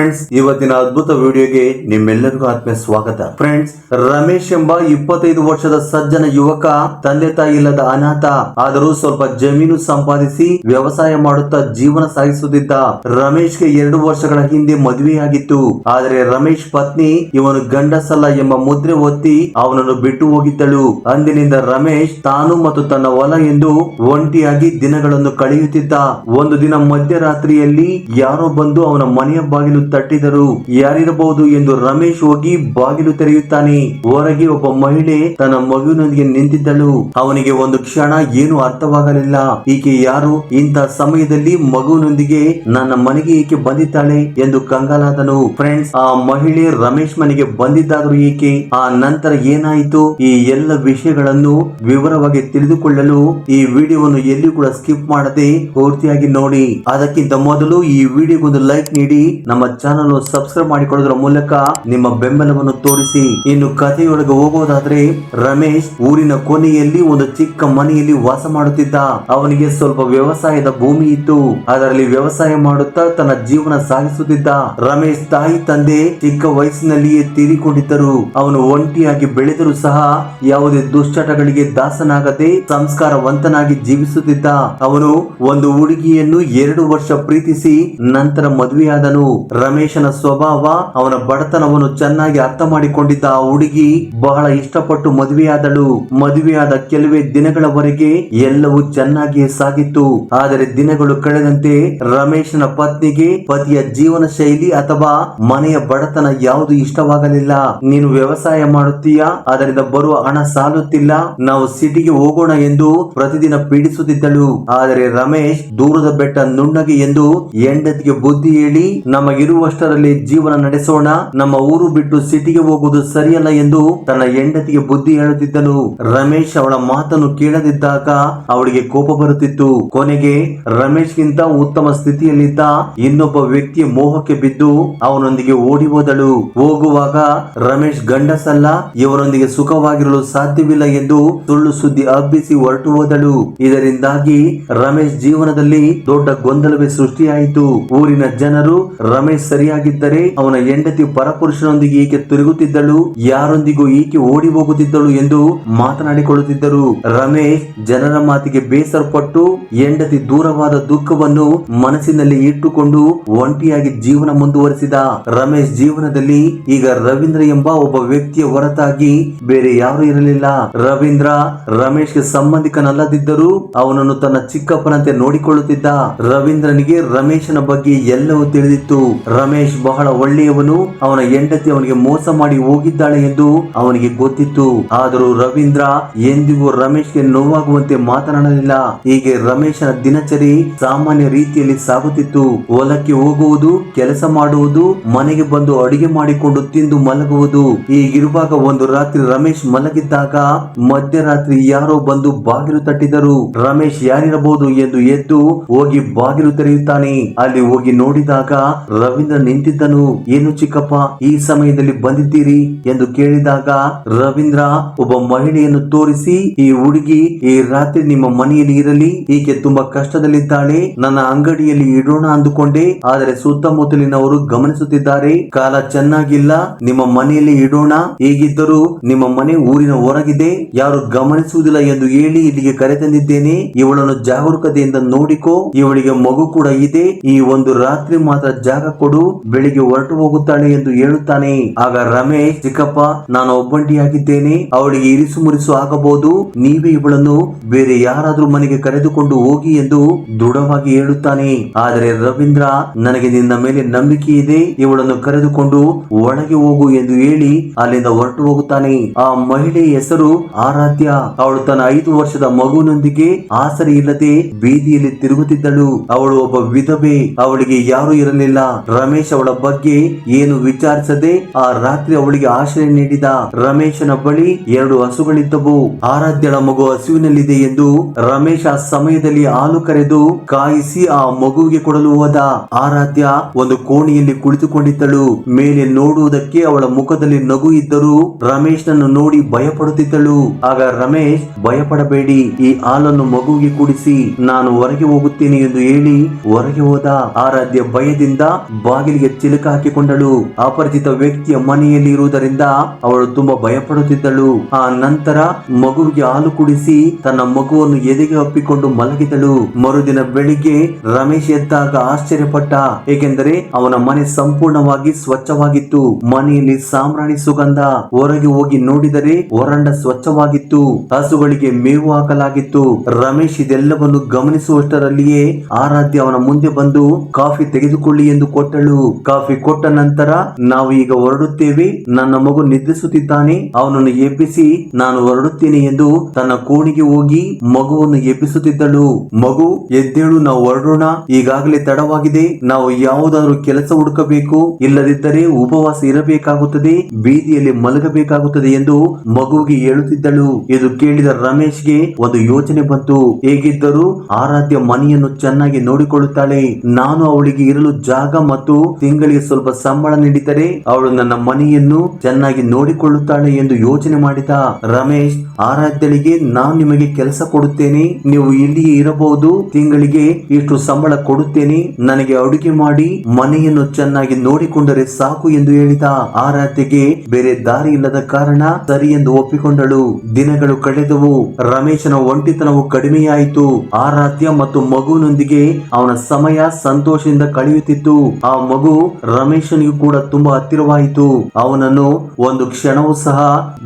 Friends ಇವತ್ತಿನ ಅದ್ಭುತ ವಿಡಿಯೋಗೆ ನಿಮ್ಮೆಲ್ಲರಿಗೂ ಆತ್ಮೀಯ ಸ್ವಾಗತ. ಫ್ರೆಂಡ್ಸ್ ರಮೇಶ್ ಎಂಬ ಇಪ್ಪತ್ತೈದು ವರ್ಷದ ಸಜ್ಜನ ಯುವಕ, ತಂದೆ ತಾಯಿ ಇಲ್ಲದ ಅನಾಥ, ಆದರೂ ಸ್ವಲ್ಪ ಜಮೀನು ಸಂಪಾದಿಸಿ ವ್ಯವಸಾಯ ಮಾಡುತ್ತಾ ಜೀವನ ಸಾಗಿಸುತ್ತಿದ್ದ ರಮೇಶ್ಗೆ ಎರಡು ವರ್ಷಗಳ ಹಿಂದೆ ಮದುವೆಯಾಗಿತ್ತು. ಆದರೆ ರಮೇಶ್ ಪತ್ನಿ, ಇವನು ಗಂಡಸಲ್ಲ ಎಂಬ ಮುದ್ರೆ ಒತ್ತಿ ಅವನನ್ನು ಬಿಟ್ಟು ಹೋಗಿದ್ದಳು. ಅಂದಿನಿಂದ ರಮೇಶ್ ತಾನು ಮತ್ತು ತನ್ನ ಹೊಲ ಎಂದು ಒಂಟಿಯಾಗಿ ದಿನಗಳನ್ನು ಕಳೆಯುತ್ತಿದ್ದ. ಒಂದು ದಿನ ಮಧ್ಯರಾತ್ರಿಯಲ್ಲಿ ಯಾರೋ ಬಂದು ಅವನ ಮನೆಯ ಬಾಗಿಲು ತಟ್ಟಿದರು ಯಾರಿರಬಹುದು ಎಂದು ರಮೇಶ್ ಹೋಗಿ ಬಾಗಿಲು ತೆರೆಯುತ್ತಾನೆ. ಹೊರಗೆ ಒಬ್ಬ ಮಹಿಳೆ ತನ್ನ ಮಗುವಿನೊಂದಿಗೆ ನಿಂತಿದ್ದಳು. ಅವನಿಗೆ ಒಂದು ಕ್ಷಣ ಏನು ಅರ್ಥವಾಗಲಿಲ್ಲ. ಈಕೆ ಯಾರು? ಇಂತ ಸಮಯದಲ್ಲಿ ಮಗುವಿನೊಂದಿಗೆ ನನ್ನ ಮನೆಗೆ ಈಕೆ ಬಂದಿದ್ದಾಳೆ ಎಂದು ಕಂಗಾಲಾದನು. ಫ್ರೆಂಡ್ಸ್, ಆ ಮಹಿಳೆ ರಮೇಶ್ ಮನೆಗೆ ಬಂದಿದ್ದಾದರೂ ಈಕೆ ಆ ನಂತರ ಏನಾಯಿತು? ಈ ಎಲ್ಲ ವಿಷಯಗಳನ್ನು ವಿವರವಾಗಿ ತಿಳಿದುಕೊಳ್ಳಲು ಈ ವಿಡಿಯೋವನ್ನು ಎಲ್ಲಿ ಕೂಡ ಸ್ಕಿಪ್ ಮಾಡದೆ ಪೂರ್ತಿಯಾಗಿ ನೋಡಿ. ಅದಕ್ಕಿಂತ ಮೊದಲು ಈ ವಿಡಿಯೋಗೊಂದು ಲೈಕ್ ನೀಡಿ. ನಮ್ಮ ಚಾನಲ್ ಸಬ್ಸ್ಕ್ರೈಬ್ ಮಾಡಿಕೊಳ್ಳೋದ್ರ ಮೂಲಕ ನಿಮ್ಮ ಬೆಂಬಲವನ್ನು ತೋರಿಸಿ. ಇನ್ನು ಕಥೆಯೊಳಗೆ ಹೋಗೋದಾದ್ರೆ ರಮೇಶ್ ಊರಿನ ಕೊನೆಯಲ್ಲಿ ಒಂದು ಚಿಕ್ಕ ಮನೆಯಲ್ಲಿ ವಾಸ ಮಾಡುತ್ತಿದ್ದ. ಅವನಿಗೆ ಸ್ವಲ್ಪ ವ್ಯವಸಾಯದ ಭೂಮಿ ಇತ್ತು. ಅದರಲ್ಲಿ ವ್ಯವಸಾಯ ಮಾಡುತ್ತಾ ತನ್ನ ಜೀವನ ಸಾಗಿಸುತ್ತಿದ್ದ. ರಮೇಶ್ ತಾಯಿ, ತಂದೆ ಚಿಕ್ಕ ವಯಸ್ಸಿನಲ್ಲಿಯೇ ತೀರಿಕೊಂಡಿದ್ದರು. ಅವನು ಒಂಟಿಯಾಗಿ ಬೆಳೆದರೂ ಸಹ ಯಾವುದೇ ದುಶ್ಚಟಗಳಿಗೆ ದಾಸನಾಗದೆ ಸಂಸ್ಕಾರವಂತನಾಗಿ ಜೀವಿಸುತ್ತಿದ್ದ. ಅವನು ಒಂದು ಹುಡುಗಿಯನ್ನು ಎರಡು ವರ್ಷ ಪ್ರೀತಿಸಿ ನಂತರ ಮದುವೆಯಾದನು. ರಮೇಶನ ಸ್ವಭಾವ, ಅವನ ಬಡತನವನ್ನು ಚೆನ್ನಾಗಿ ಅರ್ಥ ಮಾಡಿಕೊಂಡಿದ್ದ ಆ ಹುಡುಗಿ ಬಹಳ ಇಷ್ಟಪಟ್ಟು ಮದುವೆಯಾದಳು. ಮದುವೆಯಾದ ಕೆಲವೇ ದಿನಗಳವರೆಗೆ ಎಲ್ಲವೂ ಚೆನ್ನಾಗಿಯೇ ಸಾಗಿತ್ತು. ಆದರೆ ದಿನಗಳು ಕಳೆದಂತೆ ರಮೇಶನ ಪತ್ನಿಗೆ ಪತಿಯ ಜೀವನ ಶೈಲಿ ಅಥವಾ ಮನೆಯ ಬಡತನ ಯಾವುದು ಇಷ್ಟವಾಗಲಿಲ್ಲ. ನೀನು ವ್ಯವಸಾಯ ಮಾಡುತ್ತೀಯಾ? ಅದರಿಂದ ಬರುವ ಹಣ ಸಾಲುತ್ತಿಲ್ಲ. ನಾವು ಸಿಟಿಗೆ ಹೋಗೋಣ ಎಂದು ಪ್ರತಿದಿನ ಪೀಡಿಸುತ್ತಿದ್ದಳು. ಆದರೆ ರಮೇಶ್ ದೂರದ ಬೆಟ್ಟ ನುಣ್ಣಗೆ ಎಂದು ಹೆಂಡತಿಗೆ ಬುದ್ಧಿ ಹೇಳಿ ನಮಗಿರುವಷ್ಟರಲ್ಲಿ ಜೀವನ ನಡೆಸೋಣ. ನಮ್ಮ ಊರು ಬಿಟ್ಟು ಸಿಟಿಗೆ ಹೋಗುವುದು ಸರಿಯಲ್ಲ ಎಂದು ತನ್ನ ಹೆಂಡತಿಗೆ ಬುದ್ಧಿ ಹೇಳುತ್ತಿದ್ದನು. ರಮೇಶ್ ಅವಳ ಮಾತನ್ನು ಕೇಳದಿದ್ದಾಗ ಅವಳಿಗೆ ಕೋಪ ಬರುತ್ತಿತ್ತು. ಕೊನೆಗೆ ರಮೇಶ್ ಗಿಂತ ಉತ್ತಮ ಸ್ಥಿತಿಯಲ್ಲಿದ್ದ ಇನ್ನೊಬ್ಬ ವ್ಯಕ್ತಿಯ ಮೋಹಕ್ಕೆ ಬಿದ್ದು ಅವನೊಂದಿಗೆ ಓಡಿ ಹೋದಳು. ಹೋಗುವಾಗ ರಮೇಶ್ ಗಂಡಸಲ್ಲ, ಇವರೊಂದಿಗೆ ಸುಖವಾಗಿರಲು ಸಾಧ್ಯವಿಲ್ಲ ಎಂದು ಸುಳ್ಳು ಸುದ್ದಿ ಹಬ್ಬಿಸಿ ಹೊರಟು ಹೋದಳು. ಇದರಿಂದಾಗಿ ರಮೇಶ್ ಜೀವನದಲ್ಲಿ ದೊಡ್ಡ ಗೊಂದಲವೇ ಸೃಷ್ಟಿಯಾಯಿತು. ಊರಿನ ಜನರು ರಮೇಶ್ ಸರಿಯಾಗಿದ್ದರೆ ಅವನ ಹೆಂಡತಿ ಪರಪುರುಷನೊಂದಿಗೆ ಈಕೆ ತಿರುಗುತ್ತಿದ್ದಳು, ಯಾರೊಂದಿಗೂ ಈಕೆ ಓಡಿ ಹೋಗುತ್ತಿದ್ದಳು ಎಂದು ಮಾತನಾಡಿಕೊಳ್ಳುತ್ತಿದ್ದರು. ರಮೇಶ್ ಜನರ ಮಾತಿಗೆ ಬೇಸರಪಟ್ಟು ಹೆಂಡತಿ ದೂರವಾದ ದುಃಖವನ್ನು ಮನಸ್ಸಿನಲ್ಲಿ ಇಟ್ಟುಕೊಂಡು ಒಂಟಿಯಾಗಿ ಜೀವನ ಮುಂದುವರೆಸಿದ ರಮೇಶ್ ಜೀವನದಲ್ಲಿ ಈಗ ರವೀಂದ್ರ ಎಂಬ ಒಬ್ಬ ವ್ಯಕ್ತಿಯ ಹೊರತಾಗಿ ಬೇರೆ ಯಾರು ಇರಲಿಲ್ಲ. ರವೀಂದ್ರ ರಮೇಶ್ಗೆ ಸಂಬಂಧಿಕನಲ್ಲದಿದ್ದರೂ ಅವನನ್ನು ತನ್ನ ಚಿಕ್ಕಪ್ಪನಂತೆ ನೋಡಿಕೊಳ್ಳುತ್ತಿದ್ದ ರವೀಂದ್ರನಿಗೆ ರಮೇಶನ ಬಗ್ಗೆ ಎಲ್ಲವೂ ತಿಳಿದಿತ್ತು. ರಮೇಶ್ ಬಹಳ ಒಳ್ಳೆಯವನು. ಅವನ ಹೆಂಡತಿ ಅವನಿಗೆ ಮೋಸ ಮಾಡಿ ಹೋಗಿದ್ದಾಳೆ ಎಂದು ಅವನಿಗೆ ಗೊತ್ತಿತ್ತು. ಆದರೂ ರವೀಂದ್ರ ಎಂದಿಗೂ ರಮೇಶ್ಗೆ ನೋವಾಗುವಂತೆ ಮಾತನಾಡಲಿಲ್ಲ. ಹೀಗೆ ರಮೇಶನ ದಿನಚರಿ ಸಾಮಾನ್ಯ ರೀತಿಯಲ್ಲಿ ಸಾಗುತ್ತಿತ್ತು. ಹೊಲಕ್ಕೆ ಹೋಗುವುದು, ಕೆಲಸ ಮಾಡುವುದು, ಮನೆಗೆ ಬಂದು ಅಡಿಗೆ ಮಾಡಿಕೊಂಡು ತಿಂದು ಮಲಗುವುದು. ಈಗಿರುವಾಗ ಒಂದು ರಾತ್ರಿ ರಮೇಶ್ ಮಲಗಿದ್ದಾಗ ಮಧ್ಯರಾತ್ರಿ ಯಾರೋ ಬಂದು ಬಾಗಿಲು ತಟ್ಟಿದರು. ರಮೇಶ್ ಯಾರಿರಬಹುದು ಎಂದು ಎದ್ದು ಹೋಗಿ ಬಾಗಿಲು ತೆರೆಯುತ್ತಾನೆ. ಅಲ್ಲಿ ಹೋಗಿ ನೋಡಿದಾಗ ರವೀಂದ್ರ ನಿಂತಿದ್ದನು. ಏನು ಚಿಕ್ಕಪ್ಪ, ಈ ಸಮಯದಲ್ಲಿ ಬಂದಿದ್ದೀರಿ? ಎಂದು ಕೇಳಿದಾಗ ರವೀಂದ್ರ ಒಬ್ಬ ಮಹಿಳೆಯನ್ನು ತೋರಿಸಿ, ಈ ಹುಡುಗಿ ಈ ರಾತ್ರಿ ನಿಮ್ಮ ಮನೆಯಲ್ಲಿ ಇರಲಿ, ಈಕೆ ತುಂಬಾ ಕಷ್ಟದಲ್ಲಿದ್ದಾಳೆ, ನನ್ನ ಅಂಗಡಿಯಲ್ಲಿ ಇಡೋಣ ಅಂದುಕೊಂಡೆ, ಆದರೆ ಸುತ್ತಮುತ್ತಲಿನವರು ಗಮನಿಸುತ್ತಿದ್ದಾರೆ. ಕಾಲ ಚೆನ್ನಾಗಿಲ್ಲ, ನಿಮ್ಮ ಮನೆಯಲ್ಲಿ ಇಡೋಣ, ಹೇಗಿದ್ದರೂ ನಿಮ್ಮ ಮನೆ ಊರಿನ ಹೊರಗಿದೆ, ಯಾರು ಗಮನಿಸುವುದಿಲ್ಲ ಎಂದು ಹೇಳಿ ಇಲ್ಲಿಗೆ ಕರೆ ತಂದಿದ್ದೇನೆ ಇವಳನ್ನು ಜಾಗರೂಕತೆಯಿಂದ ನೋಡಿಕೋ, ಇವಳಿಗೆ ಮಗು ಕೂಡ ಇದೆ, ಈ ಒಂದು ರಾತ್ರಿ ಮಾತ್ರ ಜಾಗ ಕೊಡು ಬೆಳಿಗ್ಗೆ ಹೊರಟು ಹೋಗುತ್ತಾಳೆ ಎಂದು ಹೇಳುತ್ತಾನೆ. ಆಗ ರಮೇಶ್, ಚಿಕ್ಕಪ್ಪ, ನಾನು ಒಬ್ಬಂಟಿಯಾಗಿದ್ದೇನೆ. ಅವಳಿಗೆ ಇರಿಸು ಮುರಿಸು ಆಗಬಹುದು. ನೀವೇ ಇವಳನ್ನು ಬೇರೆ ಯಾರಾದ್ರೂ ಮನೆಗೆ ಕರೆದುಕೊಂಡು ಹೋಗಿ ಎಂದು ದೃಢವಾಗಿ ಹೇಳುತ್ತಾನೆ. ಆದರೆ ರವೀಂದ್ರ, ನನಗೆ ನಿನ್ನ ಮೇಲೆ ನಂಬಿಕೆ ಇದೆ. ಇವಳನ್ನು ಕರೆದುಕೊಂಡು ಒಳಗೆ ಹೋಗು ಎಂದು ಹೇಳಿ ಅಲ್ಲಿಂದ ಹೊರಟು ಹೋಗುತ್ತಾನೆ. ಆ ಮಹಿಳೆಯ ಹೆಸರು ಆರಾಧ್ಯ. ಅವಳು ತನ್ನ ಐದು ವರ್ಷದ ಮಗುವಿನೊಂದಿಗೆ ಆಸರೆ ಇಲ್ಲದೆ ಬೀದಿಯಲ್ಲಿ ತಿರುಗುತ್ತಿದ್ದಳು. ಅವಳು ಒಬ್ಬ ವಿಧವೆ. ಅವಳಿಗೆ ಯಾರು ಇರಲಿಲ್ಲ. ರಮೇಶ್ ಅವಳ ಬಗ್ಗೆ ಏನು ವಿಚಾರಿಸದೆ ಆ ರಾತ್ರಿ ಅವಳಿಗೆ ಆಶ್ರಯ ನೀಡಿದ ರಮೇಶನ ಬಳಿ ಎರಡು ಹಸುಗಳಿದ್ದವು. ಆರಾಧ್ಯಳ ಮಗು ಹಸುವಿನಲ್ಲಿದೆ ಎಂದು ರಮೇಶ್ ಆ ಸಮಯದಲ್ಲಿ ಹಾಲು ಕರೆದು ಕಾಯಿಸಿ ಆ ಮಗುವಿಗೆ ಕೊಡಲು ಹೋದ. ಆರಾಧ್ಯ ಒಂದು ಕೋಣೆಯಲ್ಲಿ ಕುಳಿತುಕೊಂಡಿದ್ದಳು. ಮೇಲೆ ನೋಡುವುದಕ್ಕೆ ಅವಳ ಮುಖದಲ್ಲಿ ನಗು ಇದ್ದರೂ ರಮೇಶ್ನನ್ನು ನೋಡಿ ಭಯಪಡುತ್ತಿದ್ದಳು. ಆಗ ರಮೇಶ್, ಭಯಪಡಬೇಡಿ, ಈ ಹಾಲನ್ನು ಮಗುವಿಗೆ ಕುಡಿಸಿ, ನಾನು ಹೊರಗೆ ಹೋಗುತ್ತೇನೆ ಎಂದು ಹೇಳಿ ಹೊರಗೆ ಹೋದ. ಆರಾಧ್ಯ ಭಯದಿಂದ ಬಾಗಿಲಿಗೆ ತಿಲಕ ಹಾಕಿಕೊಂಡಳು. ಅಪರಿಚಿತ ವ್ಯಕ್ತಿಯ ಮನೆಯಲ್ಲಿ ಇರುವುದರಿಂದ ಅವಳು ತುಂಬಾ ಭಯಪಡುತ್ತಿದ್ದಳು. ಆ ನಂತರ ಮಗುವಿಗೆ ಹಾಲು ಕುಡಿಸಿ ತನ್ನ ಮಗುವನ್ನು ಎದೆಗೆ ಅಪ್ಪಿಕೊಂಡು ಮಲಗಿದಳು. ಮರುದಿನ ಬೆಳಿಗ್ಗೆ ರಮೇಶ್ ಎದ್ದಾಗ ಆಶ್ಚರ್ಯಪಟ್ಟ. ಏಕೆಂದರೆ ಅವನ ಮನೆ ಸಂಪೂರ್ಣವಾಗಿ ಸ್ವಚ್ಛವಾಗಿತ್ತು. ಮನೆಯಲ್ಲಿ ಸಾಮ್ರಾಣಿ ಸುಗಂಧ ಹೊರಗೆ ಹೋಗಿ ನೋಡಿದರೆ ಹೊರಂಡ ಸ್ವಚ್ಛವಾಗಿತ್ತು. ಹಸುಗಳಿಗೆ ಮೇವು ಹಾಕಲಾಗಿತ್ತು. ರಮೇಶ್ ಇದೆಲ್ಲವನ್ನು ಗಮನಿಸುವಷ್ಟರಲ್ಲಿಯೇ ಆರಾಧ್ಯ ಅವನ ಮುಂದೆ ಬಂದು ಕಾಫಿ ತೆಗೆದುಕೊಳ್ಳಿ ಎಂದು ಕೊಟ್ಟಳು. ಕಾಫಿ ಕೊಟ್ಟ ನಂತರ ನಾವು ಈಗ ಹೊರಡುತ್ತೇವೆ. ನನ್ನ ಮಗು ನಿದ್ರಿಸುತ್ತಿದ್ದಾನೆ. ಅವನನ್ನು ಎಬ್ಬಿಸಿ ನಾನು ಹೊರಡುತ್ತೇನೆ ಎಂದು ತನ್ನ ಕೋಣಿಗೆ ಹೋಗಿ ಮಗುವನ್ನು ಎಬ್ಬಿಸುತ್ತಿದ್ದಳು. ಮಗು, ಎದ್ದೇಳು, ನಾವು ಹೊರಡೋಣ. ಈಗಾಗಲೇ ತಡವಾಗಿದೆ. ನಾವು ಯಾವುದಾದ್ರೂ ಕೆಲಸ ಹುಡುಕಬೇಕು. ಇಲ್ಲದಿದ್ದರೆ ಉಪವಾಸ ಇರಬೇಕಾಗುತ್ತದೆ. ಬೀದಿಯಲ್ಲಿ ಮಲಗಬೇಕಾಗುತ್ತದೆ ಎಂದು ಮಗುವಿಗೆ ಹೇಳುತ್ತಿದ್ದಳು. ಇದು ಕೇಳಿದ ರಮೇಶ್ಗೆ ಒಂದು ಯೋಚನೆ ಬಂತು. ಹೇಗಿದ್ದರೂ ಆರಾಧ್ಯ ಮನೆಯನ್ನು ಚೆನ್ನಾಗಿ ನೋಡಿಕೊಳ್ಳುತ್ತಾಳೆ. ನಾನು ಅವಳಿಗೆ ಇರಲು ಜಾಗ ಮತ್ತು ತಿಂಗಳಿಗೆ ಸ್ವಲ್ಪ ಸಂಬಳ ನೀಡಿದರೆ ಅವಳು ನನ್ನ ಮನೆಯನ್ನು ಚೆನ್ನಾಗಿ ನೋಡಿಕೊಳ್ಳುತ್ತಾಳೆ ಎಂದು ಯೋಚನೆ ಮಾಡಿದ ರಮೇಶ್, ಆರಾಧ್ಯಳಿಗೆ ನಾನು ನಿಮಗೆ ಕೆಲಸ ಕೊಡುತ್ತೇನೆ. ನೀವು ಇಲ್ಲಿಯೇ ಇರಬಹುದು. ತಿಂಗಳಿಗೆ ಇಷ್ಟು ಸಂಬಳ ಕೊಡುತ್ತೇನೆ. ನನಗೆ ಅಡುಗೆ ಮಾಡಿ ಮನೆಯನ್ನು ಚೆನ್ನಾಗಿ ನೋಡಿಕೊಂಡರೆ ಸಾಕು ಎಂದು ಹೇಳಿದ ಆರಾಧ್ಯಗೆ ಬೇರೆ ದಾರಿ ಇಲ್ಲದ ಕಾರಣ ಸರಿ ಎಂದು ಒಪ್ಪಿಕೊಂಡಳು. ದಿನಗಳು ಕಳೆದವು. ರಮೇಶನ ಒಂಟಿತನವು ಕಡಿಮೆಯಾಯಿತು. ಆರಾಧ್ಯ ಮತ್ತು ಮಗುವಿನೊಂದಿಗೆ ಅವನ ಸಮಯ ಸಂತೋಷದಿಂದ ಕಳೆಯುತ್ತಿತ್ತು. ಆ ಮಗು ರಮೇಶನಿಗೂ ಕೂಡ ತುಂಬಾ ಹತ್ತಿರವಾಯಿತು. ಅವನನ್ನು ಒಂದು ಕ್ಷಣವೂ ಸಹ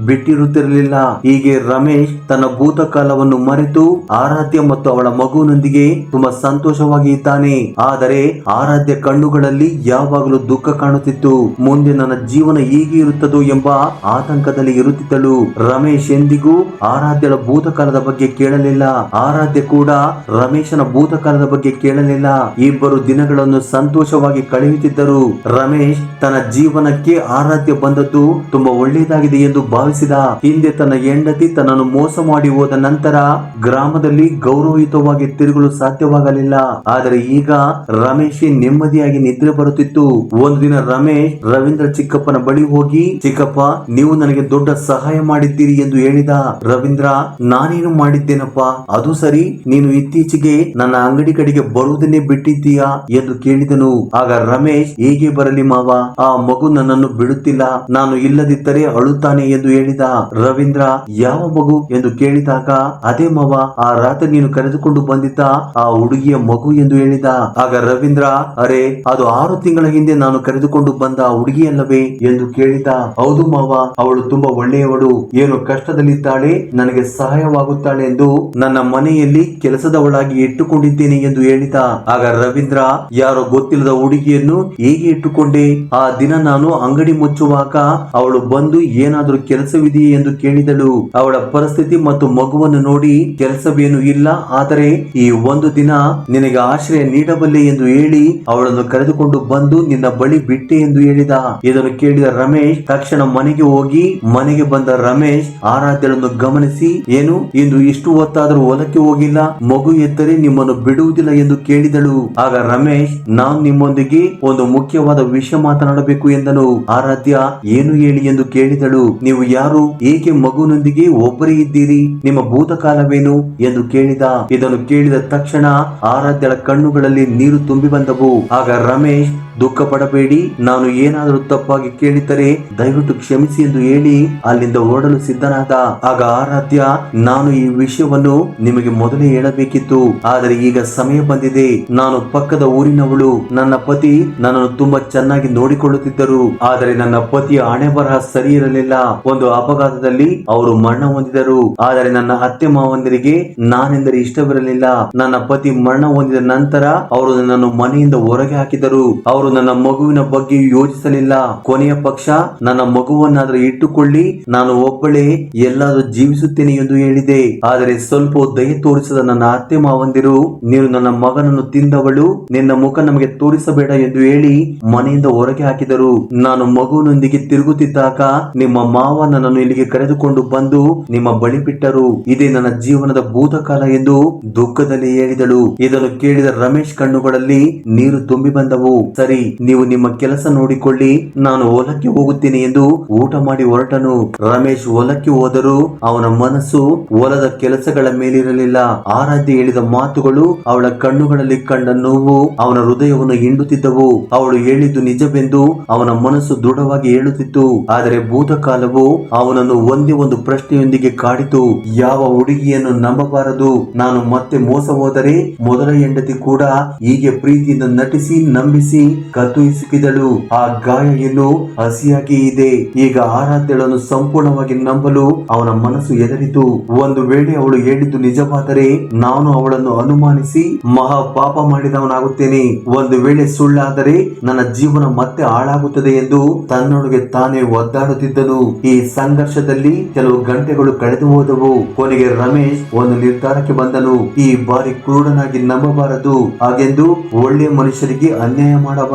ಬಿಟ್ಟಿರುತ್ತಿರಲಿಲ್ಲ. ಹೀಗೆ ರಮೇಶ್ ತನ್ನ ಭೂತಕಾಲವನ್ನು ಮರೆತು ಆರಾಧ್ಯ ಮತ್ತು ಅವಳ ಮಗುವಿನೊಂದಿಗೆ ತುಂಬಾ ಸಂತೋಷವಾಗಿ ಇದ್ದಾನೆ. ಆದರೆ ಆರಾಧ್ಯ ಕಣ್ಣುಗಳಲ್ಲಿ ಯಾವಾಗಲೂ ದುಃಖ ಕಾಣುತ್ತಿತ್ತು. ಮುಂದೆ ನನ್ನ ಜೀವನ ಹೀಗೆ ಇರುತ್ತದೋ ಎಂಬ ಆತಂಕದಲ್ಲಿ ಇರುತ್ತಿದ್ದಳು. ರಮೇಶ್ ಎಂದಿಗೂ ಆರಾಧ್ಯಳ ಭೂತಕಾಲದ ಬಗ್ಗೆ ಕೇಳಲಿಲ್ಲ. ಆರಾಧ್ಯ ಕೂಡ ರಮೇಶನ ಭೂತಕಾಲದ ಬಗ್ಗೆ ಕೇಳಲಿಲ್ಲ. ಇಬ್ಬರು ದಿನಗಳನ್ನು ಸಂತೋಷವಾಗಿ ಕಳೆಯುತ್ತಿದ್ದರು ರಮೇಶ್ ತನ್ನ ಜೀವನಕ್ಕೆ ಆರಾಧ್ಯ ಬಂದದ್ದು ತುಂಬಾ ಒಳ್ಳೆಯದಾಗಿದೆ ಎಂದು ಭಾವಿಸಿದ. ಹಿಂದೆ ತನ್ನ ಹೆಂಡತಿ ತನ್ನನ್ನು ಮೋಸ ಮಾಡಿ ಹೋದ ನಂತರ ಗ್ರಾಮದಲ್ಲಿ ಗೌರವಯುತವಾಗಿ ತಿರುಗಲು ಸಾಧ್ಯವಾಗಲಿಲ್ಲ. ಆದರೆ ಈಗ ರಮೇಶ್ ನೆಮ್ಮದಿಯಾಗಿ ನಿದ್ರೆ ಬರುತ್ತಿತ್ತು. ಒಂದು ದಿನ ರಮೇಶ್ ರವೀಂದ್ರ ಚಿಕ್ಕಪ್ಪನ ಬಳಿ ಹೋಗಿ, ಚಿಕ್ಕಪ್ಪ, ನೀವು ನನಗೆ ದೊಡ್ಡ ಸಹಾಯ ಮಾಡಿದ್ದೀರಿ ಎಂದು ಹೇಳಿದ. ರವೀಂದ್ರ, ನಾನೇನು ಮಾಡಿದ್ದೇನಪ್ಪ? ಅದು ಸರಿ, ನೀನು ಇತ್ತೀಚೆಗೆ ನನ್ನ ಅಂಗಡಿ ಕಡೆಗೆ ಬರುವುದನ್ನೇ ಬಿಟ್ಟಿದ್ದೀಯಾ? ಎಂದು ಕೇಳಿದನು. ಆಗ ರಮೇಶ್, ಹೇಗೆ ಬರಲಿ ಮಾವ, ಆ ಮಗು ನನ್ನನ್ನು ಬಿಡುತ್ತಿಲ್ಲ, ನಾನು ಇಲ್ಲದಿದ್ದರೆ ಅಳುತ್ತಾನೆ ಎಂದು ಹೇಳಿದ ರವೀಂದ್ರ ಯಾವ ಮಗು ಎಂದು ಕೇಳಿದಾಗ, ಅದೇ ಮಾವ, ಆ ರಾತ್ರಿ ನೀನು ಕರೆದುಕೊಂಡು ಬಂದಿದ್ದ ಆ ಹುಡುಗಿಯ ಮಗು ಎಂದು ಹೇಳಿದ. ಆಗ ರವೀಂದ್ರ, ಅರೆ, ಅದು ಆರು ತಿಂಗಳ ಹಿಂದೆ ನಾನು ಕರೆದುಕೊಂಡು ಬಂದ ಆ ಹುಡುಗಿಯಲ್ಲವೇ? ಎಂದು ಕೇಳಿದ. ಹೌದು ಮಾವ, ಅವಳು ತುಂಬಾ ಒಳ್ಳೆಯವಳು, ಏನು ಕಷ್ಟದಲ್ಲಿದ್ದಾಳೆ, ನನಗೆ ಸಹಾಯವಾಗುತ್ತಾಳೆ ಎಂದು ನನ್ನ ಮನೆಯಲ್ಲಿ ಕೆಲಸದವಳಾಗಿ ಇಟ್ಟುಕೊಂಡಿದ್ದೇನೆ ಎಂದು ಹೇಳಿದ. ಆಗ ರವೀಂದ್ರ, ಯಾರೋ ಗೊತ್ತಿಲ್ಲದ ಹುಡುಗಿಯನ್ನು ಹೇಗೆ ಇಟ್ಟುಕೊಂಡೆ? ಆ ದಿನ ನಾನು ಅಂಗಡಿ ಮುಚ್ಚುವಾಗ ಅವಳು ಬಂದು ಏನಾದರೂ ಕೆಲಸವಿದೆಯೇ ಎಂದು ಕೇಳಿದಳು. ಅವಳ ಪರಿಸ್ಥಿತಿ ಮತ್ತು ಮಗುವನ್ನು ನೋಡಿ ಕೆಲಸವೇನು ಇಲ್ಲ. ಆದರೆ ಈ ಒಂದು ದಿನ ನಿನಗೆ ಆಶ್ರಯ ನೀಡಬಲ್ಲೆ ಎಂದು ಹೇಳಿ ಅವಳನ್ನು ಕರೆದುಕೊಂಡು ಬಂದು ನಿನ್ನ ಬಳಿ ಬಿಟ್ಟೆ ಎಂದು ಹೇಳಿದ. ಇದನ್ನು ಕೇಳಿದ ರಮೇಶ್ ತಕ್ಷಣ ಮನೆಗೆ ಹೋಗಿ ಮನೆಗೆ ಬಂದ ರಮೇಶ್ ಆರಾಧ್ಯಳನ್ನು ಗಮನಿಸಿ, ಏನು? ಇಂದು ಇಷ್ಟು ಹೊತ್ತಾದರೂ ಹೊಲಕ್ಕೆ ಹೋಗಿಲ್ಲ. ಮಗು ಎತ್ತರೆ ನಿಮ್ಮನ್ನು ಬಿಡುವುದಿಲ್ಲ ಎಂದು ಕೇಳಿದಳು. ಆಗ ರಮೇಶ್, ನಾನು ನಿಮ್ಮೊಂದಿಗೆ ಒಂದು ಮುಖ್ಯವಾದ ವಿಷಯ ಮಾತನಾಡಬೇಕು ಎಂದನು. ಆರಾಧ್ಯ, ಏನು ಹೇಳಿ ಎಂದು ಕೇಳಿದಳು. ನೀವು ಯಾರು? ಏಕೆ ಮಗುನೊಂದಿಗೆ ಒಬ್ಬರೇ ಇದ್ದೀರಿ? ನಿಮ್ಮ ಭೂತಕಾಲವೇನು? ಎಂದು ಕೇಳಿದ. ಇದನ್ನು ಕೇಳಿದ ತಕ್ಷಣ ಆರಾಧ್ಯಳ ಕಣ್ಣುಗಳಲ್ಲಿ ನೀರು ತುಂಬಿ ಬಂದವು. ಆಗ ರಮೇಶ್ ದುಃಖ ಪಡಬೇಡಿ ನಾನು ಏನಾದರೂ ತಪ್ಪಾಗಿ ಕೇಳಿದರೆ ದಯವಿಟ್ಟು ಕ್ಷಮಿಸಿ ಎಂದು ಹೇಳಿ ಅಲ್ಲಿಂದ ಓಡಲು ಸಿದ್ಧನಾದ. ಆಗ ಆರಾಧ್ಯ, ನಾನು ಈ ವಿಷಯವನ್ನು ನಿಮಗೆ ಮೊದಲೇ ಹೇಳಬೇಕಿತ್ತು. ಆದರೆ ಈಗ ಸಮಯ ಬಂದಿದೆ. ನಾನು ಪಕ್ಕದ ಊರಿನವಳು. ನನ್ನ ಪತಿ ನನ್ನನ್ನು ತುಂಬಾ ಚೆನ್ನಾಗಿ ನೋಡಿಕೊಳ್ಳುತ್ತಿದ್ದರು. ಆದರೆ ನನ್ನ ಪತಿಯ ಹಣೆ ಬರಹ ಸರಿ ಇರಲಿಲ್ಲ. ಒಂದು ಅಪಘಾತದಲ್ಲಿ ಅವರು ಮರಣ ಹೊಂದಿದರು. ಆದರೆ ನನ್ನ ಅತ್ತೆ ಮಾವಂದರಿಗೆ ನಾನೆಂದರೆ ಇಷ್ಟವಿರಲಿಲ್ಲ. ನನ್ನ ಪತಿ ಮರಣ ಹೊಂದಿದ ನಂತರ ಅವರು ನನ್ನನ್ನು ಮನೆಯಿಂದ ಹೊರಗೆ ಹಾಕಿದರು. ಅವರು ನನ್ನ ಮಗುವಿನ ಬಗ್ಗೆ ಯೋಚಿಸಲಿಲ್ಲ. ಕೊನೆಯ ಪಕ್ಷ, ನನ್ನ ಮಗುವನ್ನಾದರೂ ಇಟ್ಟುಕೊಳ್ಳಿ, ನಾನು ಒಬ್ಬಳೇ ಎಲ್ಲಾದರೂ ಜೀವಿಸುತ್ತೇನೆ ಎಂದು ಹೇಳಿದೆ. ಆದರೆ ಸ್ವಲ್ಪ ದಯ ತೋರಿಸದ ನನ್ನ ಅತ್ತೆ ಮಾವಂದಿರು, ನೀನು ನನ್ನ ಮಗನನ್ನು ತಿಂದವಳು, ನಿನ್ನ ಮುಖ ನಮಗೆ ತೋರಿಸಬೇಡ ಎಂದು ಹೇಳಿ ಮನೆಯಿಂದ ಹೊರಗೆ ಹಾಕಿದರು. ನಾನು ಮಗುವಿನೊಂದಿಗೆ ತಿರುಗುತ್ತಿದ್ದಾಗ ನಿಮ್ಮ ಮಾವ ನನ್ನನ್ನು ಇಲ್ಲಿಗೆ ಕರೆದುಕೊಂಡು ಬಂದು ನಿಮ್ಮ ಬಳಿ ಬಿಟ್ಟರು. ಇದೇ ನನ್ನ ಜೀವನದ ಭೂತಕಾಲ ಎಂದು ದುಃಖದಲ್ಲಿ ಹೇಳಿದಳು. ಇದನ್ನು ಕೇಳಿದ ರಮೇಶ್ ಕಣ್ಣುಗಳಲ್ಲಿ ನೀರು ತುಂಬಿ ಬಂದವು. ಸರಿ ಸರಿ ನೀವು ನಿಮ್ಮ ಕೆಲಸ ನೋಡಿಕೊಳ್ಳಿ, ನಾನು ಹೊಲಕ್ಕೆ ಹೋಗುತ್ತೇನೆ ಎಂದು ಊಟ ಮಾಡಿ ಹೊರಟನು. ರಮೇಶ್ ಹೊಲಕ್ಕೆ ಹೋದರೂ ಅವನ ಮನಸ್ಸು ಹೊಲದ ಕೆಲಸಗಳ ಮೇಲಿರಲಿಲ್ಲ. ಆರಾಧ್ಯ ಹೇಳಿದ ಮಾತುಗಳು ಅವಳ ಕಣ್ಣುಗಳಲ್ಲಿ ಕಂಡ ನೋವು ಅವನ ಹೃದಯವನ್ನು ಹಿಂಡುತ್ತಿದ್ದವು. ಅವಳು ಹೇಳಿದ್ದು ನಿಜವೆಂದು ಅವನ ಮನಸ್ಸು ದೃಢವಾಗಿ ಹೇಳುತ್ತಿತ್ತು. ಆದರೆ ಭೂತಕಾಲವು ಅವನನ್ನು ಒಂದೇ ಒಂದು ಪ್ರಶ್ನೆಯೊಂದಿಗೆ ಕಾಡಿತು. ಯಾವ ಹುಡುಗಿಯನ್ನು ನಂಬಬಾರದು? ನಾನು ಮತ್ತೆ ಮೋಸ ಹೋದರೆ ಮೊದಲ ಹೆಂಡತಿ ಕೂಡ ಹೀಗೆ ಪ್ರೀತಿಯಿಂದ ನಟಿಸಿ, ನಂಬಿಸಿ ಕತ್ತುಹಿಸುಕಿದಳು ಆ ಗಾಯ ಇನ್ನೂ ಹಸಿಯಾಗಿ ಇದೆ. ಈಗ ಆರಾಧ್ಯಳನ್ನು ಸಂಪೂರ್ಣವಾಗಿ ನಂಬಲು ಅವನ ಮನಸ್ಸು ಎದರಿತು ಒಂದು ವೇಳೆ ಅವಳು ಹೇಳಿದ್ದು ನಿಜವಾದರೆ ನಾನು ಅವಳನ್ನು ಅನುಮಾನಿಸಿ ಮಹಾ ಪಾಪ ಮಾಡಿದವನಾಗುತ್ತೇನೆ. ಒಂದು ವೇಳೆ ಸುಳ್ಳಾದರೆ ನನ್ನ ಜೀವನ ಮತ್ತೆ ಹಾಳಾಗುತ್ತದೆ ಎಂದು ತನ್ನೊಳಗೆ ತಾನೇ ಒದ್ದಾಡುತ್ತಿದ್ದನು. ಈ ಸಂಘರ್ಷದಲ್ಲಿ ಕೆಲವು ಗಂಟೆಗಳು ಕಳೆದು ಹೋದವು. ಕೊನೆಗೆ ರಮೇಶ್ ಒಂದು ನಿರ್ಧಾರಕ್ಕೆ ಬಂದನು. ಈ ಬಾರಿ ಕ್ರೂರನಾಗಿ ನಂಬಬಾರದು. ಹಾಗೆಂದು ಒಳ್ಳೆಯ ಮನುಷ್ಯರಿಗೆ ಅನ್ಯಾಯ ಮಾಡಬಾರದು.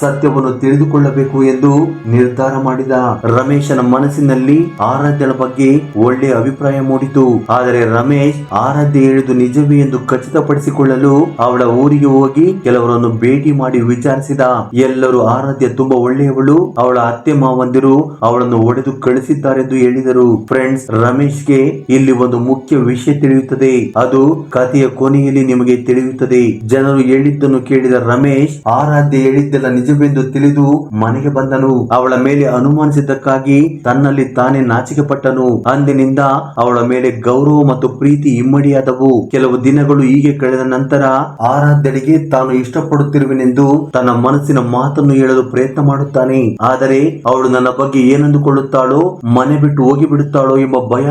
ಸತ್ಯವನ್ನು ತಿಳಿದುಕೊಳ್ಳಬೇಕು ಎಂದು ನಿರ್ಧಾರ ಮಾಡಿದ ರಮೇಶನ ಮನಸ್ಸಿನಲ್ಲಿ ಆರಾಧ್ಯಳ ಬಗ್ಗೆ ಒಳ್ಳೆಯ ಅಭಿಪ್ರಾಯ ಮೂಡಿತು. ಆದರೆ ರಮೇಶ್ ಆರಾಧ್ಯ ಹೇಳಿದು ನಿಜವೇ ಎಂದು ಖಚಿತಪಡಿಸಿಕೊಳ್ಳಲು ಅವಳ ಊರಿಗೆ ಹೋಗಿ ಕೆಲವರನ್ನು ಭೇಟಿ ಮಾಡಿ ವಿಚಾರಿಸಿದ. ಎಲ್ಲರೂ ಆರಾಧ್ಯ ತುಂಬಾ ಒಳ್ಳೆಯವಳು. ಅವಳ ಅತ್ತೆ ಮಾವಂದಿರು ಅವಳನ್ನು ಒಡೆದು ಕಳಿಸಿದ್ದಾರೆಂದು ಹೇಳಿದರು. ಫ್ರೆಂಡ್ಸ್, ರಮೇಶ್ಗೆ ಇಲ್ಲಿ ಒಂದು ಮುಖ್ಯ ವಿಷಯ ತಿಳಿಯುತ್ತದೆ. ಅದು ಕಥೆಯ ಕೊನೆಯಲ್ಲಿ ನಿಮಗೆ ತಿಳಿಯುತ್ತದೆ. ಜನರು ಹೇಳಿದ್ದನ್ನು ಕೇಳಿದ ರಮೇಶ್ ಆರಾಧ್ಯ ಹೇಳಿದ್ದೆಲ್ಲ ನಿಜವೆಂದು ತಿಳಿದು ಮನೆಗೆ ಬಂದನು. ಅವಳ ಮೇಲೆ ಅನುಮಾನಿಸಿದ್ದಕ್ಕಾಗಿ ತನ್ನಲ್ಲಿ ತಾನೇ ನಾಚಿಕೆ ಪಟ್ಟನು ಅಂದಿನಿಂದ ಅವಳ ಮೇಲೆ ಗೌರವ ಮತ್ತು ಪ್ರೀತಿ ಇಮ್ಮಡಿಯಾದವು. ಕೆಲವು ದಿನಗಳು ಹೀಗೆ ಕಳೆದ ನಂತರ ಆರಾಧ್ಯಳಿಗೆ ತಾನು ಇಷ್ಟಪಡುತ್ತಿರುವೆನೆಂದು ತನ್ನ ಮನಸ್ಸಿನ ಮಾತನ್ನು ಹೇಳಲು ಪ್ರಯತ್ನ ಮಾಡುತ್ತಾನೆ. ಆದರೆ ಅವಳು ನನ್ನ ಬಗ್ಗೆ ಏನಂದುಕೊಳ್ಳುತ್ತಾಳೋ, ಮನೆ ಬಿಟ್ಟು ಹೋಗಿ ಬಿಡುತ್ತಾಳೋ ಎಂಬ ಭಯ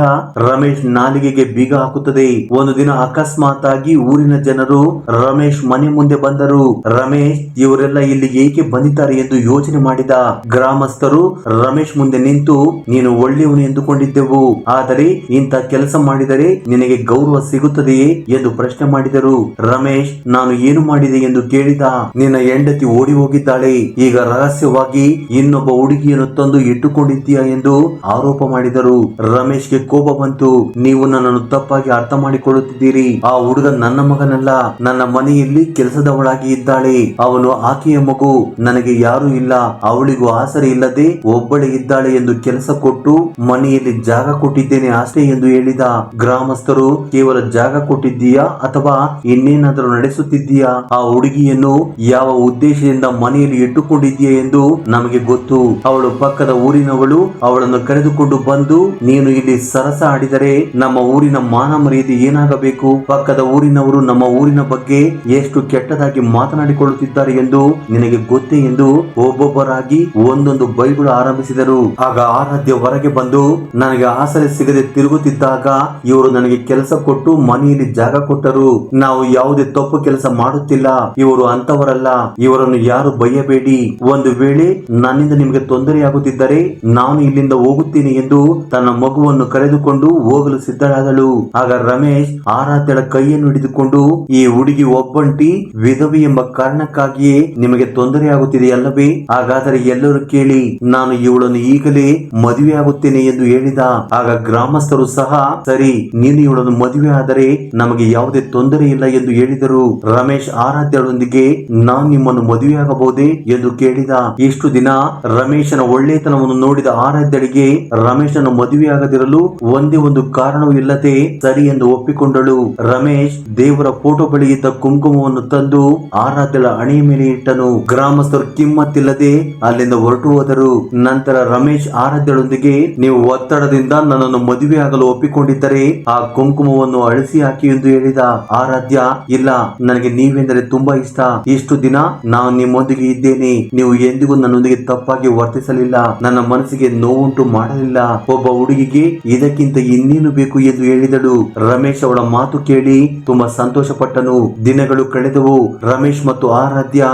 ರಮೇಶ್ ನಾಲಿಗೆಗೆ ಬೀಗ ಹಾಕುತ್ತದೆ. ಒಂದು ದಿನ ಅಕಸ್ಮಾತ್ ಆಗಿ ಊರಿನ ಜನರು ರಮೇಶ್ ಮನೆ ಮುಂದೆ ಬಂದರು. ರಮೇಶ್, ಇವರೆಲ್ಲ ಇಲ್ಲಿ ಏಕೆ ಬಂದಿದ್ದಾರೆ ಎಂದು ಯೋಚನೆ ಮಾಡಿದ ಗ್ರಾಮಸ್ಥರು, ರಮೇಶ್ ಮುಂದೆ ನಿಂತು, ನೀನು ಒಳ್ಳೆಯವನು ಎಂದುಕೊಂಡಿದ್ದೆವು. ಆದರೆ ಇಂಥ ಕೆಲಸ ಮಾಡಿದರೆ ನಿನಗೆ ಗೌರವ ಸಿಗುತ್ತದೆಯೇ? ಎಂದು ಪ್ರಶ್ನೆ ಮಾಡಿದರು. ರಮೇಶ್, ನಾನು ಏನು ಮಾಡಿದೆ ಎಂದು ಕೇಳಿದ ನಿನ್ನ ಹೆಂಡತಿ ಓಡಿ ಹೋಗಿದ್ದಾಳೆ. ಈಗ ರಹಸ್ಯವಾಗಿ ಇನ್ನೊಬ್ಬ ಹುಡುಗಿಯನ್ನು ತಂದು ಇಟ್ಟುಕೊಂಡಿದ್ದೀಯಾ ಎಂದು ಆರೋಪ ಮಾಡಿದರು. ರಮೇಶ್ಗೆ ಕೋಪ ಬಂತು. ನೀವು ನನ್ನನ್ನು ತಪ್ಪಾಗಿ ಅರ್ಥ ಮಾಡಿಕೊಳ್ಳುತ್ತಿದ್ದೀರಿ. ಆ ಹುಡುಗ ನನ್ನ ಮಗನಲ್ಲ. ನನ್ನ ಮನೆಯಲ್ಲಿ ಕೆಲಸದವಳಾಗಿ ಇದ್ದಾಳೆ. ಅವನು ಆಕೆಯ ಮಗು, ನನಗೆ ಯಾರು ಇಲ್ಲ, ಅವಳಿಗೂ ಆಸರೆ ಇಲ್ಲದೆ ಒಬ್ಬಳೆ ಇದ್ದಾಳೆ ಎಂದು ಕೆಲಸ ಕೊಟ್ಟು ಮನೆಯಲ್ಲಿ ಜಾಗ ಕೊಟ್ಟಿದ್ದೇನೆ ಅಷ್ಟೇ ಎಂದು ಹೇಳಿದ. ಗ್ರಾಮಸ್ಥರು, ಕೇವಲ ಜಾಗ ಕೊಟ್ಟಿದ್ದೀಯಾ ಅಥವಾ ಇನ್ನೇನಾದರೂ ನಡೆಸುತ್ತಿದ್ದೀಯಾ? ಆ ಹುಡುಗಿಯನ್ನು ಯಾವ ಉದ್ದೇಶದಿಂದ ಮನೆಯಲ್ಲಿ ಇಟ್ಟುಕೊಂಡಿದ್ದೀಯಾ ಎಂದು ನಮಗೆ ಗೊತ್ತು. ಅವಳು ಪಕ್ಕದ ಊರಿನವಳು, ಅವಳನ್ನು ಕರೆದುಕೊಂಡು ಬಂದು, ನೀನು ಇಲ್ಲಿ ಸರಸ ಆಡಿದರೆ ನಮ್ಮ ಊರಿನ ಮಾನ ಮರ್ಯಾದೆ ಏನಾಗಬೇಕು? ಪಕ್ಕದ ಊರಿನವರು ನಮ್ಮ ಊರಿನ ಬಗ್ಗೆ ಎಷ್ಟು ಕೆಟ್ಟದಾಗಿ ಮಾತನಾಡಿಕೊಳ್ಳುತ್ತಿದ್ದಾರೆ ಎಂದು ನಿನಗೆ ಗೊತ್ತೇ ಎಂದು ಒಬ್ಬೊಬ್ಬರಾಗಿ ಒಂದೊಂದು ಬೈಗಳು ಆರಂಭಿಸಿದರು. ಆಗ ಆರಾಧ್ಯ ಹೊರಗೆ ಬಂದು, ನನಗೆ ಆಸರೆ ಸಿಗದೆ ತಿರುಗುತ್ತಿದ್ದಾಗ ಇವರು ನನಗೆ ಕೆಲಸ ಕೊಟ್ಟು ಮನೆಯಲ್ಲಿ ಜಾಗ ಕೊಟ್ಟರು. ನಾವು ಯಾವುದೇ ತಪ್ಪು ಕೆಲಸ ಮಾಡುತ್ತಿಲ್ಲ. ಇವರು ಅಂತವರಲ್ಲ ಇವರನ್ನು ಯಾರು ಬಯ್ಯಬೇಡಿ ಒಂದು ವೇಳೆ ನನ್ನಿಂದ ನಿಮಗೆ ತೊಂದರೆಯಾಗುತ್ತಿದ್ದರೆ ನಾನು ಇಲ್ಲಿಂದ ಹೋಗುತ್ತೇನೆ ಎಂದು ತನ್ನ ಮಗುವನ್ನು ಕರೆದುಕೊಂಡು ಹೋಗಲು ಸಿದ್ಧಳಾದಳು. ಆಗ ರಮೇಶ್ ಆರಾಧ್ಯಳ ಕೈಯನ್ನು ಹಿಡಿದುಕೊಂಡು, ಈ ಹುಡುಗಿ ಒಬ್ಬಂಟಿ ವಿಧವಿ ಎಂಬ ಕಾರಣಕ್ಕಾಗಿಯೇ ನಿಮಗೆ ತೊಂದರೆಯಾಗುತ್ತಿದೆ ಅಲ್ಲವೇ ಹಾಗಾದರೆ ಎಲ್ಲರೂ ಕೇಳಿ, ನಾನು ಇವಳನ್ನು ಈಗಲೇ ಮದುವೆ ಆಗುತ್ತೇನೆ ಎಂದು ಹೇಳಿದ. ಆಗ ಗ್ರಾಮಸ್ಥರು ಸಹ, ಸರಿ, ನೀನು ಇವಳನ್ನು ಮದುವೆ ಆದರೆ ನಮಗೆ ಯಾವುದೇ ತೊಂದರೆ ಇಲ್ಲ ಎಂದು ಹೇಳಿದರು. ರಮೇಶ್ ಆರಾಧ್ಯಳೊಂದಿಗೆ, ನಾನು ನಿಮ್ಮನ್ನು ಮದುವೆಯಾಗಬಹುದೇ ಎಂದು ಕೇಳಿದ. ಇಷ್ಟು ದಿನ ರಮೇಶನ ಒಳ್ಳೆತನವನ್ನು ನೋಡಿದ ಆರಾಧ್ಯಳಿಗೆ, ರಮೇಶನ ಮದುವೆಯಾಗದಿರಲು ಒಂದೇ ಒಂದು ಕಾರಣವೂ ಇಲ್ಲದೆ ಸರಿ ಎಂದು ಒಪ್ಪಿಕೊಂಡಳು. ರಮೇಶ್ ದೇವರ ಫೋಟೋ ಬಳಿ ಕುಂಕುಮವನ್ನು ತಂದು ಆರಾಧ್ಯಳ ಹಣೆಯ ಮೇಲೆ ಇಟ್ಟನು. ಗ್ರಾಮಸ್ಥರು ಕಿಮ್ಮತ್ತಿಲ್ಲದೆ ಅಲ್ಲಿಂದ ಹೊರಟು ಹೋದರು ನಂತರ ರಮೇಶ್ ಆರಾಧ್ಯಳೊಂದಿಗೆ, ನೀವು ಒತ್ತಡದಿಂದ ನನ್ನನ್ನು ಮದುವೆಯಾಗಲು ಒಪ್ಪಿಕೊಂಡಿದ್ದರೆ ಆ ಕುಂಕುಮವನ್ನು ಅಳಿಸಿ ಹಾಕಿ ಎಂದು ಹೇಳಿದ ಆರಾಧ್ಯ, ಇಲ್ಲ, ನನಗೆ ನೀವೆಂದರೆ ತುಂಬಾ ಇಷ್ಟ. ಇಷ್ಟು ದಿನ ನಾನು ನಿಮ್ಮೊಂದಿಗೆ ಇದ್ದೇನೆ. ನೀವು ಎಂದಿಗೂ ನನ್ನೊಂದಿಗೆ ತಪ್ಪಾಗಿ ವರ್ತಿಸಲಿಲ್ಲ. ನನ್ನ ಮನಸ್ಸಿಗೆ ನೋವುಂಟು ಮಾಡಲಿಲ್ಲ. ಒಬ್ಬ ಹುಡುಗಿಗೆ ಇದಕ್ಕಿಂತ ಇನ್ನೇನು ಬೇಕು ಎಂದು ಹೇಳಿದಳು. ರಮೇಶ್ ಅವಳ ಮಾತು ಕೇಳಿ ತುಂಬಾ ಸಂತೋಷ ಪಟ್ಟನು ದಿನಗಳು ಕಳೆದವು. ರಮೇಶ್ ಮತ್ತು ಆರಾಧ್ಯ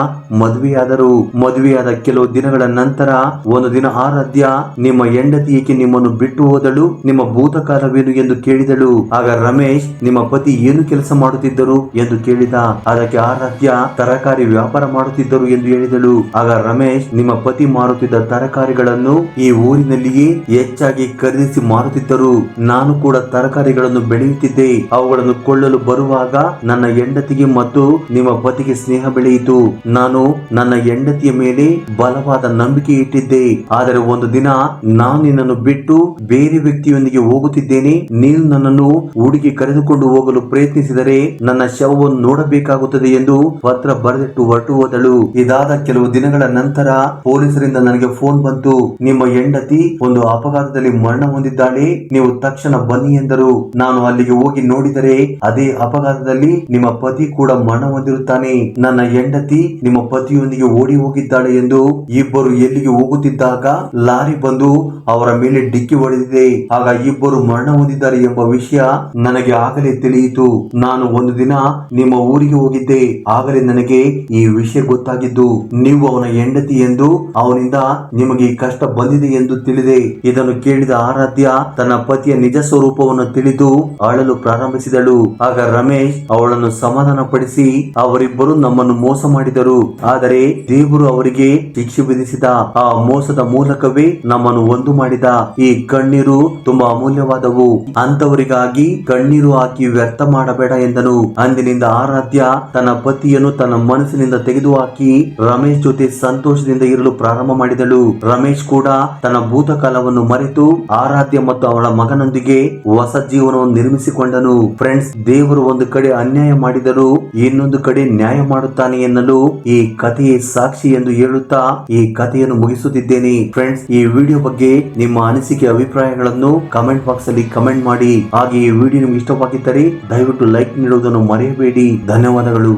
ಮದುವೆಯಾದರು ಮದುವೆಯಾದ ಕೆಲವು ದಿನಗಳ ನಂತರ ಒಂದು ದಿನ ಆರಾಧ್ಯ, ನಿಮ್ಮ ಹೆಂಡತಿ ಏಕೆ ನಿಮ್ಮನ್ನು ಬಿಟ್ಟು ಹೋದಳು, ನಿಮ್ಮ ಭೂತಕಾಲವೇನು ಎಂದು ಕೇಳಿದಳು. ಆಗ ರಮೇಶ್, ನಿಮ್ಮ ಪತಿ ಏನು ಕೆಲಸ ಮಾಡುತ್ತಿದ್ದರು ಎಂದು ಕೇಳಿದ. ಅದಕ್ಕೆ ಆರಾಧ್ಯ ತರಕಾರಿ ವ್ಯಾಪಾರ ಮಾಡುತ್ತಿದ್ದರು ಎಂದು ಹೇಳಿದಳು. ಆಗ ರಮೇಶ್, ನಿಮ್ಮ ಪತಿ ಮಾರುತ್ತಿದ್ದ ತರಕಾರಿಗಳನ್ನು ಈ ಊರಿನಲ್ಲಿಯೇ ಹೆಚ್ಚಾಗಿ ಖರೀದಿಸಿ ಮಾರುತ್ತಿದ್ದರು. ನಾನು ಕೂಡ ತರಕಾರಿಗಳನ್ನು ಬೆಳೆಯುತ್ತಿದ್ದೆ. ಅವುಗಳನ್ನು ಕೊಳ್ಳಲು ಬರುವಾಗ ನನ್ನ ಹೆಂಡತಿಗೆ ಮತ್ತು ನಿಮ್ಮ ಪತಿಗೆ ಸ್ನೇಹ ಬೆಳೆಯಿತು. ನಾನು ನನ್ನ ಹೆಂಡತಿಯ ಮೇಲೆ ಬಲವಾದ ನಂಬಿಕೆ ಇಟ್ಟಿದ್ದೆ. ಆದರೆ ಒಂದು ದಿನ ನಾನು ನಿನ್ನನ್ನು ಬಿಟ್ಟು ಬೇರೆ ವ್ಯಕ್ತಿಯೊಂದಿಗೆ ಹೋಗುತ್ತಿದ್ದೇನೆ. ನೀನು ನನ್ನನ್ನು ಹುಡುಗಿ ಕರೆದುಕೊಂಡು ಹೋಗಲು ಪ್ರಯತ್ನಿಸಿದರೆ ನನ್ನ ಶವವನ್ನು ನೋಡಬೇಕಾಗುತ್ತದೆ ಎಂದು ಪತ್ರ ಬರೆದಿಟ್ಟು ಹೊರಟು ಹೋದಳು. ಇದಾದ ಕೆಲವು ದಿನಗಳ ನಂತರ ಪೊಲೀಸರಿಂದ ನನಗೆ ಫೋನ್ ಬಂತು. ನಿಮ್ಮ ಹೆಂಡತಿ ಒಂದು ಅಪಘಾತದಲ್ಲಿ ಮರಣ ಹೊಂದಿದ್ದಾಳೆ. ನೀವು ತಕ್ಷಣ ಬನ್ನಿ ಎಂದರು. ನಾನು ಅಲ್ಲಿಗೆ ಹೋಗಿ ನೋಡಿದರೆ ಅದೇ ಅಪಘಾತದಲ್ಲಿ ನಿಮ್ಮ ಪತಿ ಕೂಡ ಮರಣ ಹೊಂದಿರುತ್ತಾನೆ. ನನ್ನ ಹೆಂಡತಿ ನಿಮ್ಮ ಪತಿಯೊಂದಿಗೆ ಓಡಿ ಹೋಗಿದ್ದಾಳೆ ಎಂದು ಇಬ್ಬರು ಎಲ್ಲಿಗೆ ಹೋಗುತ್ತಿದ್ದಾಗ ಲಾರಿ ಬಂದು ಅವರ ಮೇಲೆ ಡಿಕ್ಕಿ ಹೊಡೆದಿದೆ. ಆಗ ಇಬ್ಬರು ಮರಣ ಹೊಂದಿದ್ದಾರೆ ಎಂಬ ವಿಷಯ ನನಗೆ ಆಗಲೇ ತಿಳಿಯಿತು. ನಾನು ಒಂದು ದಿನ ನಿಮ್ಮ ಊರಿಗೆ ಹೋಗಿದ್ದೆ. ಆಗಲೇ ನನಗೆ ಈ ವಿಷಯ ಗೊತ್ತಾಗಿದ್ದು, ನೀವು ಅವನ ಹೆಂಡತಿ ಎಂದು ಅವನಿಂದ ನಿಮಗೆ ಕಷ್ಟ ಬಂದಿದೆ ಎಂದು ತಿಳಿದೆ. ಇದನ್ನು ಕೇಳಿದ ಆರಾಧ್ಯ ತನ್ನ ಪತಿಯ ನಿಜ ಸ್ವರೂಪವನ್ನು ತಿಳಿದು ಅಳಲು ಪ್ರಾರಂಭಿಸಿದಳು. ಆಗ ರಮೇಶ್ ಅವಳನ್ನು ಸಮಾಧಾನ ಪಡಿಸಿ ಅವರಿಬ್ಬರು ನಮ್ಮನ್ನು ಮೋಸ ಮಾಡಿದರು. ಆದರೆ ದೇವರು ಅವರಿಗೆ ಶಿಕ್ಷೆ ವಿಧಿಸಿದ ಆ ಮೋಸದ ಮೂಲಕವೇ ನಮ್ಮನ್ನು ಒಂದು ಮಾಡಿದ. ಈ ಕಣ್ಣೀರು ತುಂಬಾ ಅಮೂಲ್ಯವಾದವು. ಅಂತವರಿಗಾಗಿ ಕಣ್ಣೀರು ಹಾಕಿ ವ್ಯರ್ಥ ಮಾಡಬೇಡ ಎಂದನು. ಅಂದಿನಿಂದ ಆರಾಧ್ಯ ತನ್ನ ಪತಿಯನ್ನು ತನ್ನ ಮನಸ್ಸಿನಿಂದ ತೆಗೆದುಹಾಕಿ ರಮೇಶ್ ಜೊತೆ ಸಂತೋಷದಿಂದ ಇರಲು ಪ್ರಾರಂಭ ಮಾಡಿದಳು. ರಮೇಶ್ ಕೂಡ ತನ್ನ ಭೂತಕಾಲವನ್ನು ಮರೆತು ಆರಾಧ್ಯ ಮತ್ತು ಅವಳ ಮಗನೊಂದಿಗೆ ಹೊಸ ಜೀವನವನ್ನು ನಿರ್ಮಿಸಿಕೊಂಡನು. ಫ್ರೆಂಡ್ಸ್, ದೇವರು ಒಂದು ಕಡೆ ಅನ್ಯಾಯ ಮಾಡಿದರು ಇನ್ನೊಂದು ಕಡೆ ನ್ಯಾಯ ಮಾಡುತ್ತಾನೆ ಎನ್ನಲು ಈ ಕಥೆಯೇ ಸಾಕ್ಷಿ ಎಂದು ಹೇಳುತ್ತಾ ಈ ಕಥೆಯನ್ನು ಮುಗಿಸುತ್ತಿದ್ದೇನೆ. ಫ್ರೆಂಡ್ಸ್ ಈ ವಿಡಿಯೋ ಬಗ್ಗೆ ನಿಮ್ಮ ಅನಿಸಿಕೆ ಅಭಿಪ್ರಾಯಗಳನ್ನು ಕಮೆಂಟ್ ಬಾಕ್ಸ್ ಅಲ್ಲಿ ಕಮೆಂಟ್ ಮಾಡಿ. ಹಾಗೆ ಈ ವಿಡಿಯೋ ನಿಮ್ಗೆ ಇಷ್ಟವಾಗಿದ್ದರೆ ದಯವಿಟ್ಟು ಲೈಕ್ ನೀಡುವುದನ್ನು ಮರೆಯಬೇಡಿ. ಧನ್ಯವಾದಗಳು.